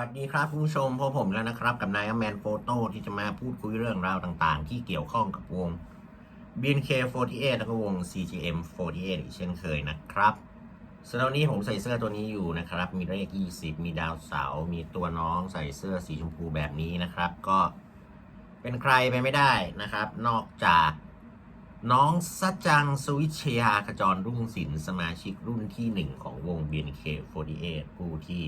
วัสดีครับคุณผู้ชมพบผมแล้วนะครับ กับนายแมนโฟโต้ที่จะมาพูดคุยเรื่องราวต่างๆ ที่เกี่ยวข้องกับวง BNK48 แล้วก็วง CGM48 อีกเช่นเคยนะครับสำหรับนนี้ผมใส่เสื้อตัวนี้อยู่นะครับ มีเลข 20 มีดาวเสา มีตัวน้องใส่เสื้อสีชมพูแบบนี้นะครับ ก็เป็นใครไปไม่ได้นะครับ นอกจากน้องสัจจังสวิชเชียขจรรุ่งศิลป์สมาชิกรุ่นที่หนึ่งของวง BNK48 ผู้ที่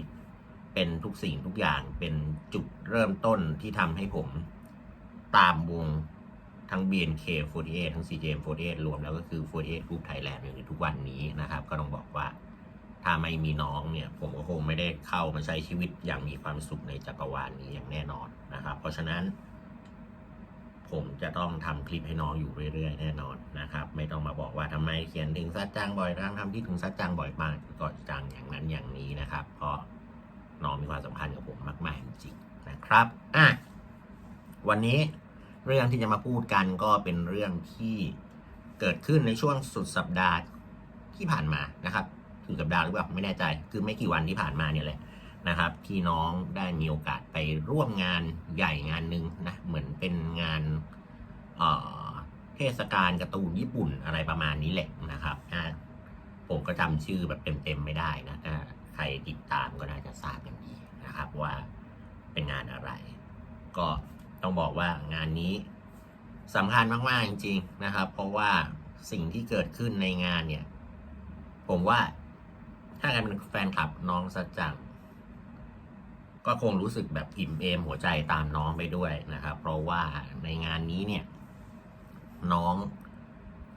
เป็นทุกสิ่งทุกอย่างเป็นจุดเริ่มต้นที่ทำให้ผมตามวงทั้ง BNK48 ทั้ง CJM48 รวมแล้วก็คือ 48 Group Thailand อยู่ในทุกวันนี้นะครับ ก็ต้องบอกว่าถ้าไม่มีน้องเนี่ย ผมก็คงไม่ได้เข้ามาใช้ชีวิตอย่างมีความสุขในจักรวาลนี้อย่างแน่นอนนะครับ เพราะฉะนั้น ผมจะต้องทำคลิปให้น้องอยู่เรื่อยๆ แน่นอนนะครับ ไม่ต้องมาบอกว่าทำไมเขียนถึงซัดจังบ่อยจังทำที่ถึงซัดจังบ่อยมากก็จังอย่างนั้นอย่างนี้นะครับ เพราะ น้องมีความสำคัญกับผมมากๆจริงๆนะครับอะวันนี้เรื่องที่จะมาพูดกันก็เป็นเรื่องที่เกิดขึ้นในช่วงสุดสัปดาห์ที่ผ่านมานะครับถึงสัปดาห์หรือเปล่าไม่แน่ใจ คือไม่กี่วันที่ผ่านมาเนี่ยแหละนะครับ ที่น้องได้มีโอกาสไปร่วมงานใหญ่งานหนึ่งนะเหมือนเป็นงานเเทศกาลการ์ตูนญี่ปุ่นอะไรประมาณนี้แหละนะครับอะผมก็จำชื่อแบบเต็มๆไม่ได้นะ ใครติดตามก็น่าจะทราบกันดีนะครับว่าเป็นงานอะไร ก็ต้องบอกว่างานนี้สำคัญมาก ๆ จริง ๆ นะครับ เพราะว่าสิ่งที่เกิดขึ้นในงานเนี่ย ผมว่าถ้าใครเป็นแฟนคลับน้องสัจจังก็คงรู้สึกแบบอิ่มเอมหัวใจตามน้องไปด้วยนะครับ เพราะว่าในงานนี้เนี่ย น้อง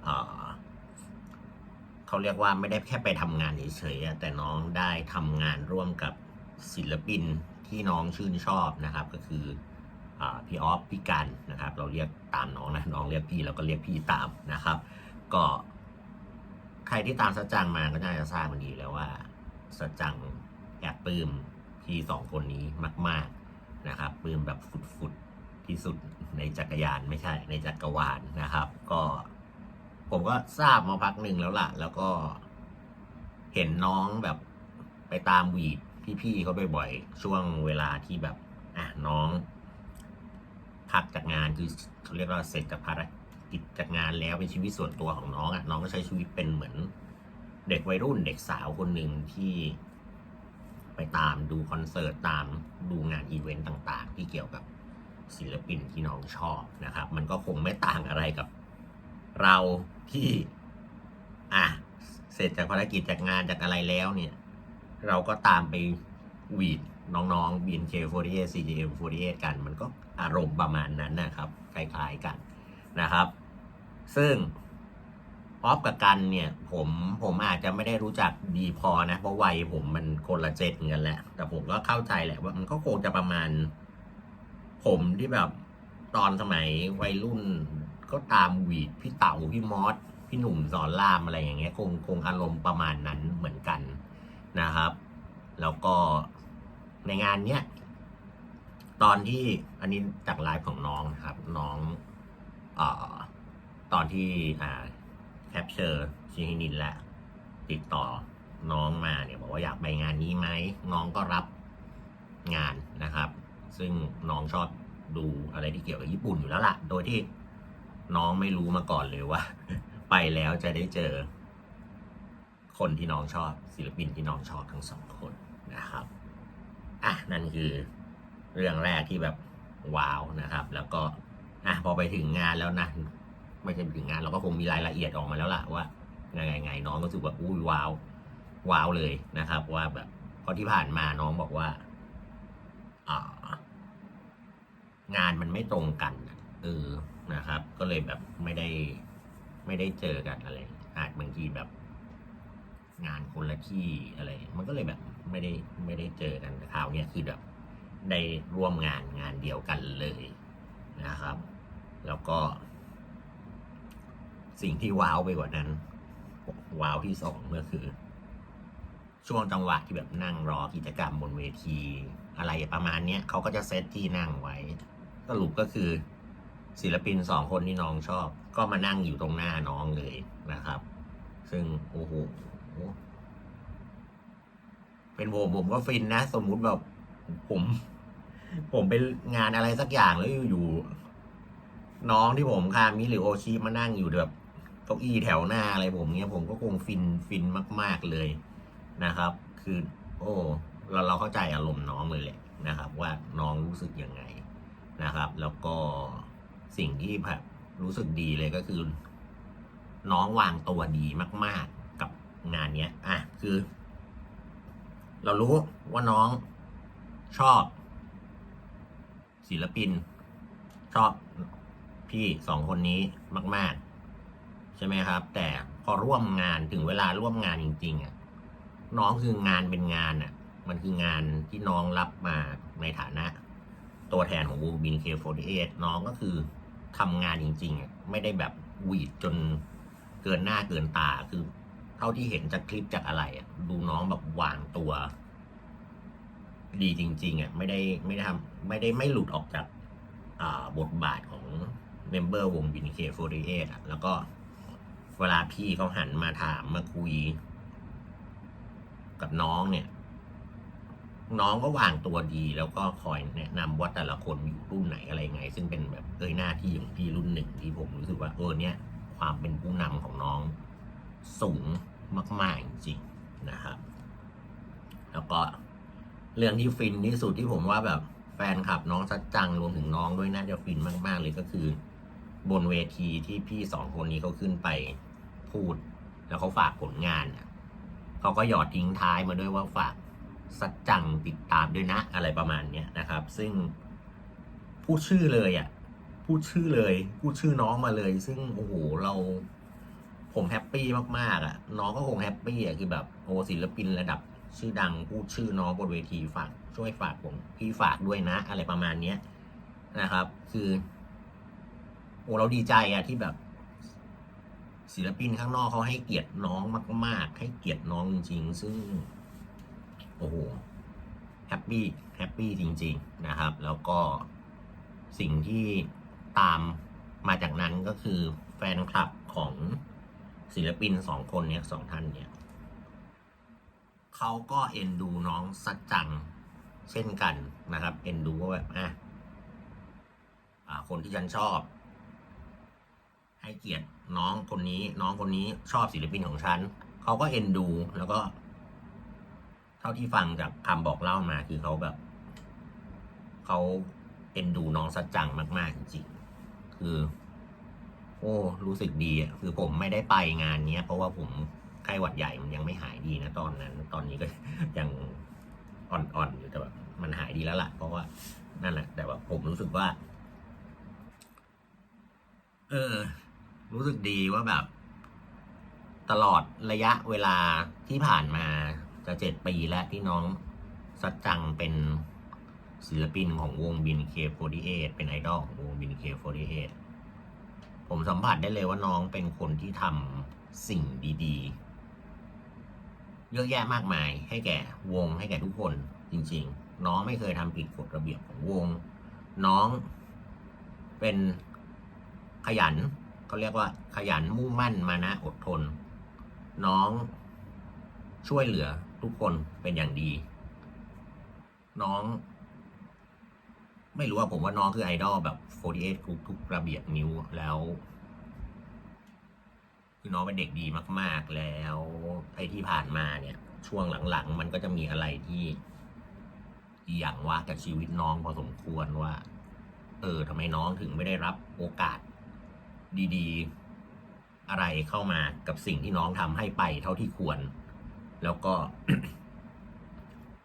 เออ เขาเรียกว่าไม่ได้แค่ไปทำงานเฉยๆแต่น้องได้ทำงานร่วมกับศิลปินที่น้องชื่นชอบนะครับ ก็คืออพี่ออฟพี่กันนะครับ เราเรียกตามน้องนะน้องเรียกพี่เราก็เรียกพี่ตามนะครับ ก็ใครที่ตามสัจจังมาก็น่าจะทราบมันดีแล้วว่าสัจจังแอบปลื้มพี่สองคนนี้มาก ๆนะครับปลื้มแบบฟุดๆที่สุดในจักรยานไม่ใช่ในจักรวาลนะครับ ก็ ผมก็ทราบมาพักหนึ่งแล้วล่ะ แล้วก็เห็นน้องแบบไปตามวีดพี่ๆเขาบ่อยๆช่วงเวลาที่แบบอะน้องพักจากงานคือเขาเรียกว่าเสร็จจากภารกิจจากงานแล้วเป็นชีวิตส่วนตัวของน้องอะน้องก็ใช้ชีวิตเป็นเหมือน เด็กวัยรุ่นเด็กสาวคนหนึ่งที่ไปตามดูคอนเสิร์ตตามดูงานอีเวนต์ต่าง ๆ ที่เกี่ยวกับศิลปินที่น้องชอบนะครับ มันก็คงไม่ต่างอะไรกับเรา ที่ อะ เสร็จจากภารกิจจากงานจากอะไรแล้วเนี่ย เราก็ตามไปวีดน้องๆ BNK48 CJM48 กัน มันก็อารมณ์ประมาณนั้นนะครับคล้ายๆกันนะครับ ซึ่งออฟกับกันเนี่ย ผมผมอาจจะไม่ได้รู้จักดีพอนะ เพราะวัยผมมันคนละเจนกันแหละ แต่ผมก็เข้าใจแหละว่ามันก็คงจะประมาณ ผมที่แบบตอนสมัยวัยรุ่น ก็ตามหวีดพี่เต๋าพี่มอสพี่หนุ่มสอนรามอะไรอย่างเงี้ยคงคงอารมณ์ประมาณนั้นเหมือนกันนะครับ แล้วก็ในงานเนี้ยตอนที่อันนี้จากไลฟ์ของน้องนะครับ น้องเอ่อตอนที่อ่าแคปเชอร์ชิฮินินแหละติดต่อน้องมาเนี่ยบอกว่าอยากไปงานนี้ไหมน้องก็รับงานนะครับ ซึ่งน้องชอบดูอะไรที่เกี่ยวกับญี่ปุ่นอยู่แล้วล่ะ โดยที่ น้องไม่รู้มาก่อนเลยว่า ไปแล้วจะได้เจอ คนที่น้องชอบศิลปินที่น้องชอบทั้งสองคนนะครับอะนั่นคือเรื่องแรกที่แบบว้าวนะครับ แล้วก็อะพอไปถึงงานแล้วนะไม่ใช่ไปถึงงานเราก็คงมีรายละเอียดออกมาแล้วล่ะว่าไงไงน้องก็รู้สึกว่าอุ้ยว้าวว้าวเลยนะครับ ว่าแบบเพราะที่ผ่านมาน้องบอกว่าอ่างานมันไม่ตรงกันเออ นะครับ ก็เลยแบบไม่ได้ไม่ได้เจอกันอะไร อาจบางทีแบบ งานคนละที่อะไร มันก็เลยแบบไม่ได้ไม่ได้เจอกันคราวเนี้ยคือแบบได้ร่วมงานงานเดียวกันเลยนะครับ แล้วก็ สิ่งที่ว้าวไปกว่านั้น ว้าวที่สองก็คือ ช่วงจังหวะที่แบบนั่งรอกิจกรรมบนเวที อะไรประมาณเนี้ยเขาก็จะเซตที่นั่งไว้สรุปก็คือ ศิลปินสองคนที่น้องชอบ ก็มานั่งอยู่ตรงหน้าน้องเลยนะครับ ซึ่งโอ้โหเป็นผมผมก็ฟินนะ สมมุติแบบผม ผมไปงานอะไรสักอย่างแล้วอยู่ๆน้องที่ผมคามิหรือโอชิมานั่งอยู่แบบเก้าอี้แถวหน้าอะไรผมเนี้ยผมก็คงฟินฟินมาก ๆเลยนะครับ คือ โอ้เราเราเข้าใจอารมณ์น้องเลยแหละนะครับ ว่าน้องรู้สึกยังไงนะครับ แล้วก็ สิ่งที่แบบรู้สึกดีเลยก็คือ น้องวางตัวดีมาก ๆ กับงานเนี้ย อะ คือ เรารู้ว่าน้องชอบ ศิลปิน ชอบพี่สองคนนี้มาก ๆ ใช่ไหมครับ แต่พอร่วมงานถึงเวลาร่วมงานจริงๆอะน้องคืองานเป็นงานอะ มันคืองานที่น้องรับมาในฐานะ ตัวแทนของวงบินเคโฟน้องก็คือ ทำงานจริงๆ ไม่ได้แบบหวีดจนเกินหน้าเกินตาคือ เท่าที่เห็นจากคลิปจากอะไรอะดูน้องแบบวางตัว ดีจริงๆอะไม่ได้ไม่ได้ทำไม่ได้ไม่หลุดออกจากบทบาทของเมมเบอร์วงบินเคโฟอะแล้วก็เวลาพี่เขาหันมาถามมาคุย กับน้องเนี่ย น้องก็วางตัวดีแล้วก็คอยแนะนำว่าแต่ละคนอยู่รุ่นไหนอะไรไง ซึ่งเป็นแบบเอ้ยหน้าที่ของพี่รุ่นหนึ่งที่ผมรู้สึกว่าเออเนี่ยความเป็นผู้นำของน้องสูงมาก ๆ จริงๆนะครับ แล้วก็เรื่องที่ฟินที่สุดที่ผมว่าแบบแฟนคลับน้องซัดจังรวมถึงน้องด้วยน่าจะฟินมาก ๆ เลยก็คือ บนเวทีที่พี่สองคนนี้เขาขึ้นไปพูด แล้วเขาฝากผลงานน่ะเขาก็หยอดทิ้งท้ายมาด้วยว่าฝาก สัจจังติดตามด้วยนะอะไรประมาณเนี้ยนะครับ ซึ่งพูดชื่อเลยอะพูดชื่อเลย พูดชื่อน้องมาเลย ซึ่งโอ้โหเราผมแฮปปี้มากๆอะ น้องก็คงแฮปปี้อะคือแบบโอ้ศิลปินระดับชื่อดังพูดชื่อน้องบนเวทีฝากช่วยฝากผมพี่ฝากด้วยนะ อะไรประมาณเนี้ยนะครับ คือ โอ้เราดีใจอะที่แบบ ศิลปินข้างนอกเขาให้เกียรติน้องมาก ๆ ให้เกียรติน้องจริง ๆ ซึ่ง โอ้โหแฮปปี้แฮปปี้จริง ๆนะครับ แล้วก็สิ่งที่ตามมาจากนั้นก็คือแฟนคลับของศิลปินสองคนเนี้ยสองท่านเนี่ยเขาก็เอ็นดูน้องสัจจังเช่นกันนะครับ เอ็นดูว่าแบบอะอ่าคนที่ฉันชอบ ให้เกียรติน้องคนนี้ น้องคนนี้ชอบศิลปินของฉันเขาก็เอ็นดู แล้วก็ เท่าที่ฟังจากคำบอกเล่ามาคือเขาแบบเขาเอ็นดูน้องสัจจังมากๆจริงๆคือ โอ้รู้สึกดีอะคือผมไม่ได้ไปงานเนี้ย เพราะว่าผมไข้หวัดใหญ่มันยังไม่หายดีนะตอนนั้น ตอนนี้ก็ยังอ่อนๆอยู่แต่แบบมันหายดีแล้วล่ะ เพราะว่านั่นแหละ แต่ว่าผมรู้สึกว่า เออ รู้สึกดีว่าแบบ ตลอดระยะเวลาที่ผ่านมา จะเจ็ดปีแล้วที่น้องสัจจังเป็นศิลปินของวงบินเค48เป็นไอดอลของวงบินเค48ผมสัมผัสได้เลยว่าน้องเป็นคนที่ทำสิ่งดีๆ เยอะแยะมากมายให้แก่วงให้แก่ทุกคนจริงๆ น้องไม่เคยทำผิดกฎระเบียบของวง น้องเป็นขยันเขาเรียกว่าขยันมุ่งมั่นมานะอดทน น้องช่วยเหลือ ทุกคนเป็นอย่างดี น้อง ไม่รู้ว่าผมว่าน้องคือไอดอลแบบ48ทุกทุกระเบียบนิ้วแล้ว คือน้องเป็นเด็กดีมาก ๆ แล้วไอ้ที่ผ่านมาเนี่ย ช่วงหลังๆ มันก็จะมีอะไรที่อีหยังว่ากับชีวิตน้องพอสมควรว่า เออทำไมน้องถึงไม่ได้รับโอกาสดี ๆ อะไรเข้ามากับสิ่งที่น้องทำให้ไปเท่าที่ควร แล้วก็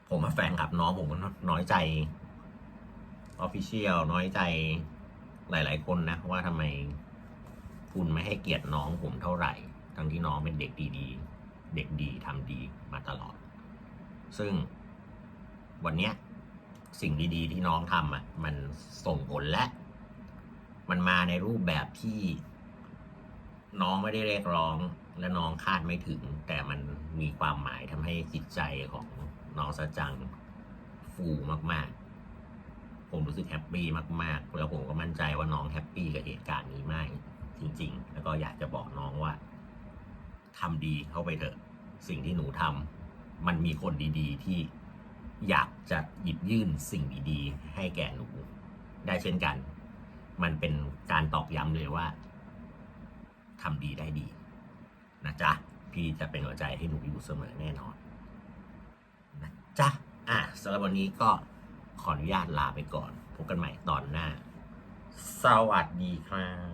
ผมมาแฟนคลับน้องผมน้อยใจออฟฟิเชียลน้อยใจหลาย ๆ คนนะ ว่าทำไมคุณไม่ให้เกียรติน้องผมเท่าไหร่ ทั้งที่น้องเป็นเด็กดีๆ เด็กดีทำดีมาตลอด ซึ่งวันเนี้ยสิ่งดีๆ ที่น้องทำอะ มันส่งผลและ มันมาในรูปแบบที่น้องไม่ได้เรียกร้อง และน้องคาดไม่ถึง แต่มันมีความหมายทำให้จิตใจของน้องสะจังฟูมากๆ ผมรู้สึกแฮปปี้มากๆ แล้วผมก็มั่นใจว่าน้องแฮปปี้กับเหตุการณ์นี้มากจริง ๆ แล้วก็อยากจะบอกน้องว่าทำดีเข้าไปเถอะ สิ่งที่หนูทำมันมีคนดีๆ ที่อยากจะหยิบยื่นสิ่งดีๆ ให้แก่หนู ได้เช่นกัน มันเป็นการตอกย้ำเลยว่าทำดีได้ดี นะจ๊ะ พี่จะเป็นหัวใจให้หนูอยู่เสมอแน่นอนนะจ๊ะ อะสำหรับวันนี้ก็ขออนุญาตลาไปก่อน พบกันใหม่ตอนหน้า สวัสดีครับ